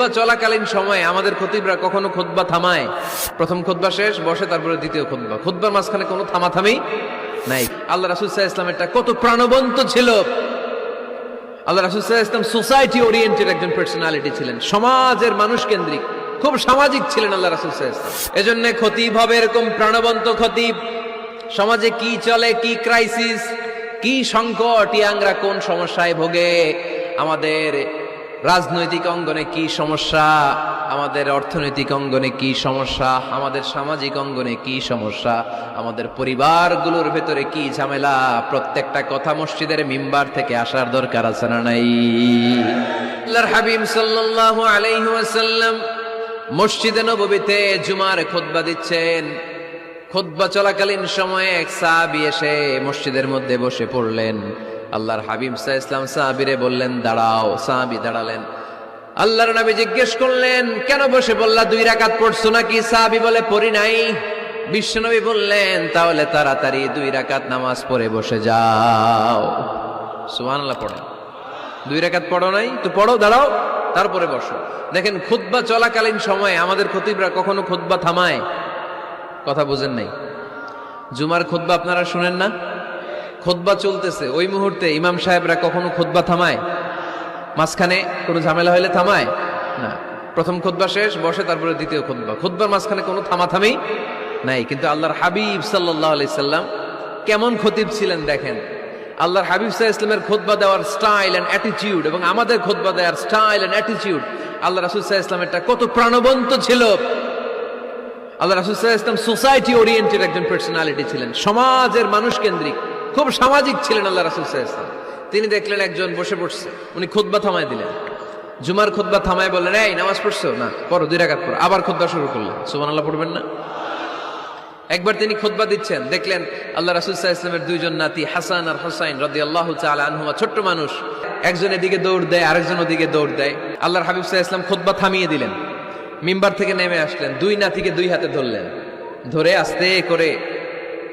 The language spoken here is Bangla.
খুতবা চলাকালীন সময় আমাদের খতিবরা কখনো খুতবা থামায়। প্রথম খুতবা শেষ, বসে তারপরে দ্বিতীয় খুতবা। খুতবার মাঝখানে কোনো থামাথামি নাই। আল্লাহ রাসুসাহ ইসলামেরটা কত প্রাণবন্ত ছিল। আল্লাহ ইসলাম সোসাইটি ওরিয়েন্টেড একজন পার্সোনালিটি ছিলেন। সমাজের মানুষ কেন্দ্রিক। খুব সামাজিক ছিলেন আল্লাহ রাসুসাহ ইসলাম এজন্য খতিব হবে এরকম প্রাণবন্ত খতিব। সমাজে কি চলে, কি ক্রাইসিস কি সংকট, ইয়াংরা কোন সমস্যায় ভোগে? আমাদের রাজনৈতিক অঙ্গনে কি সমস্যা? আমাদের অর্থনৈতিক অঙ্গনে কি সমস্যা? আমাদের সামাজিক অঙ্গনে কি সমস্যা? আমাদের পরিবারগুলোর ভেতরে কি ঝামেলা? প্রত্যেকটা কথা মসজিদের মিম্বার থেকে আসার দরকার আছে না নাই? হাবিব সাল্লাল্লাহু মসজিদে নববীতে জুমার খুতবা দিচ্ছেন। খুতবা চলাকালীন সময়ে এক সাহাবি এসে মসজিদের মধ্যে বসে পড়লেন। আল্লাহর হাবিব সাহ ইসলাম সাহাবিরে বললেন, দাঁড়াও। সাহাবি দাঁড়ালেন। আল্লাহর নবী জিজ্ঞেস করলেন, কেন বসে বললা দুই রাকাত পড়ছো নাকি? সাহাবি বলে, পড়ি নাই। বিশ্বনবী বললেন, তাহলে তাড়াতাড়ি দুই রাকাত নামাজ পড়ে বসে যাও। সুবহানাল্লাহ পড়ো। দুই রাকাত পড়ো নাই? তো পড়ো, দাঁড়াও, তারপরে বসো। দেখেন, খুতবা চলাকালীন সময়ে আমাদের খতিবরা কখনো খুতবা থামায়? কথা বুঝেন নাই। জুমার খুতবা আপনারা শুনেন না? খুতবা চলতেছে। ওই মুহূর্তে ইমাম সাহেবরা কখনো খোদবা থামায়? মাঝখানে কোনো ঝামেলা হলে থামায়? না। প্রথম খোদবা শেষ, বসে, তারপরে দ্বিতীয় খুতবা। খোদবার মাঝখানে কোনো থামাথামি নাই। কিন্তু আল্লাহর হাবিব সাল্লাহ সাল্লাম কেমন খতিব ছিলেন দেখেন। আল্লাহর হাবিব সাহা ইসলামের খোদবা দেওয়ার স্টাইল অ্যান্ড অ্যাটিটিউড এবং আমাদের খোদবা দেওয়ার স্টাইল অ্যান্ড অ্যাটিটিউড আল্লাহ রাসুল সাহা ইসলামেরটা কত প্রাণবন্ত ছিল। আল্লাহ রাসুল সাহা ইসলাম সোসাইটি ওরিয়েন্টেড একজন পার্সোনালিটি ছিলেন। সমাজের মানুষ কেন্দ্রিক খুব সামাজিক ছিলেন আল্লাহ রাসুল সাহা ইসলাম তিনি দেখলেন একজন বসে পড়ছে, উনি খুতবা থামায় দিলেন। জুমার খুতবা থামায় বললেন, এই, নামাজ পড়ছো? না, পড়ো, দুই রাকাত পড়ো। আবার খুতবা শুরু করলেন। সুমান আল্লাহ পড়বেন না? একবার তিনি খুতবা দিচ্ছেন, দেখলেন আল্লাহ রাসুল সাহা ইসলামের দুইজন নাতি, হাসান আর হোসাইন রদি আল্লাহ আনহুমা, ছোট্ট মানুষ। একজন এদিকে দৌড় দেয়, আরেকজন ওদিকে দৌড় দেয়। আল্লাহর হাবিব সাহা ইসলাম খুতবা থামিয়ে দিলেন। মিম্বার থেকে নেমে আসলেন, দুই নাতিকে দুই হাতে ধরলেন। ধরে আস্তে করে